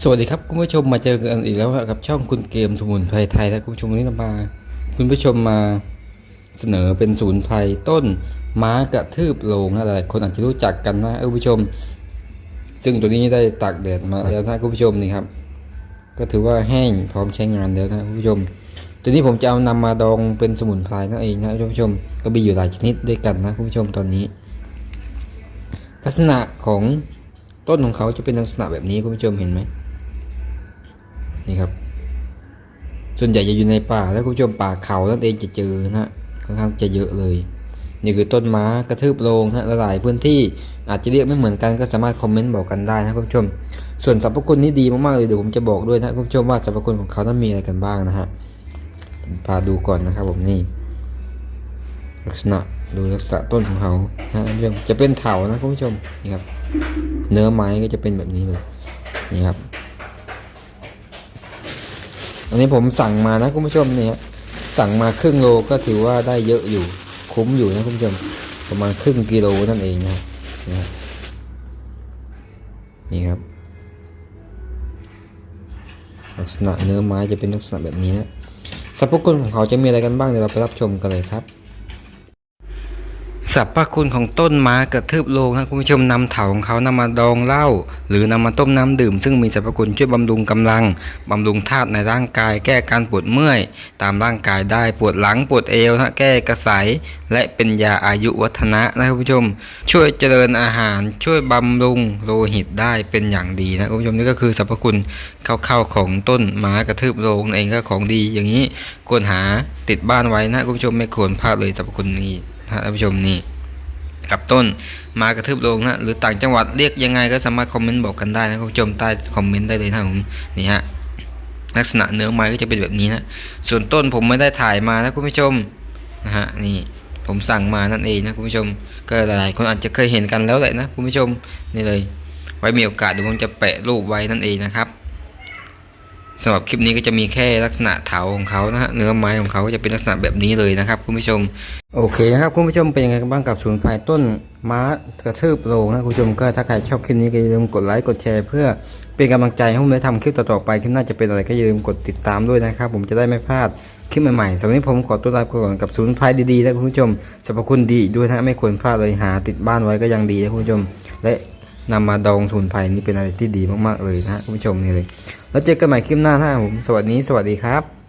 สวัสดีครับคุณผู้ชมมาเจอกันอีกแล้วกับช่องคุณเกมสมุนไพรไทยนะคุณผู้ชมวันนี้เรามา คุณผู้ชมมาเสนอเป็นสมุนไพรต้นม้ากระทืบโลงนะหลายคนอาจจะรู้จักกันนะคุณผู้ชม ซึ่งตัวนี้ได้ตากแดดมาแล้วนะคุณผู้ชมนี่ครับ ก็ถือว่าแห้งพร้อมใช้งานแล้วนะคุณผู้ชม ตัวนี้ผมจะเอานำมาดองเป็นสมุนไพรนั่นเองนะคุณผู้ชมก็มีอยู่หลายชนิดด้วยกันนะคุณผู้ชมตอนนี้ ลักษณะของต้นของเขาจะเป็นลักษณะแบบนี้คุณผู้ชมเห็นไหม นี่ครับ ส่วนใหญ่จะอยู่ในป่าแล้วคุณผู้ชมป่าเขานั่นเองจะเจอนะฮะค่อนข้างจะเยอะเลยนี่คือต้นม้ากระทืบโลงนะฮะหลายพื้นที่อาจจะเรียกไม่เหมือนกันก็สามารถคอมเมนต์บอกกันได้นะคุณผู้ชม ส่วนสรรพคุณนี้ดีมากๆเลยเดี๋ยวผมจะบอกด้วยนะคุณผู้ชมว่าสรรพคุณของเขานั้นมีอะไรกันบ้างนะฮะพาดูก่อนนะครับผมนี่ ลักษณะดูลักษณะต้นของเขานะคุณผู้ชมจะเป็นเถานะคุณผู้ชมนี่ครับ เนื้อไม้ก็จะเป็นแบบนี้เลยนี่ครับ อันนี้ผมสั่งมานะคุณผู้ชมเนี่ยสั่งมาครึ่งโลก็ถือว่าได้เยอะอยู่ คุ้มอยู่นะคุณผู้ชมประมาณครึ่งกิโลนั่นเองนะนี่ครับนี่ครับลักษณะเนื้อไม้จะเป็นลักษณะแบบนี้นะสรรพคุณของเขาจะมีอะไรกันบ้างเดี๋ยวเราไปรับชมกันเลยครับ สรรพคุณของต้นม้ากระทืบโลงนะคุณผู้ชมนำเถาของเขานำมาดองเหล้าหรือนำมาต้มน้ำดื่ม ซึ่งมีสรรพคุณช่วยบำรุงกำลังบำรุงธาตุในร่างกาย แก้การปวดเมื่อย ตามร่างกายได้ปวดหลังปวดเอวนะแก้กระสายและเป็นยาอายุวัฒนะนะคุณผู้ชม ช่วยเจริญอาหารช่วยบำรุงโลหิตได้เป็นอย่างดีนะคุณผู้ชมนี่ก็คือสรรพคุณคร่าๆของต้นม้ากระทืบโลงเองก็ของดีอย่างนี้ควรหาติดบ้านไว้นะคุณผู้ชมไม่ควรพลาดเลยสรรพคุณนี้ นะท่านผู้ชมนี่กับต้นมากระทืบลงนะหรือต่างจังหวัดเรียกยังไงก็สามารถคอมเมนต์บอกกันได้นะคุณผู้ชมใต้คอมเมนต์ได้เลยนะผมนี่ฮะลักษณะเนื้อไม้ก็จะเป็นแบบนี้นะส่วนต้นผมไม่ได้ถ่ายมานะคุณผู้ชมนะฮะนี่ผมสั่งมานั่นเองนะคุณผู้ชม ก็หลายๆคนอาจจะเคยเห็นกันแล้วแหละนะคุณผู้ชมนี่เลย ไว้มีโอกาสเดี๋ยวผมจะแปะรูปไว้นั่นเองนะครับ สำหรับคลิปนี้ก็จะมีแค่ลักษณะเถาของเขานะฮะเนื้อไม้ของเขาก็จะเป็นลักษณะแบบนี้เลยนะครับคุณผู้ชม โอเคนะครับคุณผู้ชมเป็นยังไงกันบ้างกับสมุนไพรต้นม้ากระทืบโลงนะคุณผู้ชมก็ถ้าใครชอบคลิปนี้ก็อย่าลืมกดไลค์กดแชร์เพื่อเป็นกำลังใจให้ผมได้ทำคลิปต่อๆไปคลิปหน้าจะเป็นอะไรก็อย่าลืมกดติดตามด้วยนะครับ ผมจะได้ไม่พลาดคลิปใหม่ๆสำหรับนี้ผมขอตัวลาไปก่อนกับสมุนไพรดีๆนะคุณผู้ชมสรรพคุณดีด้วยนะไม่ควรพลาดเลยหาติดบ้านไว้ก็ยังดีนะคุณผู้ชม และ นำมาดองสมุนไพรนี่เป็นอะไรที่ดีมากๆเลยนะคุณผู้ชมนี่เลย แล้วเจอกันใหม่คลิปหน้านะผม สวัสดี สวัสดีครับ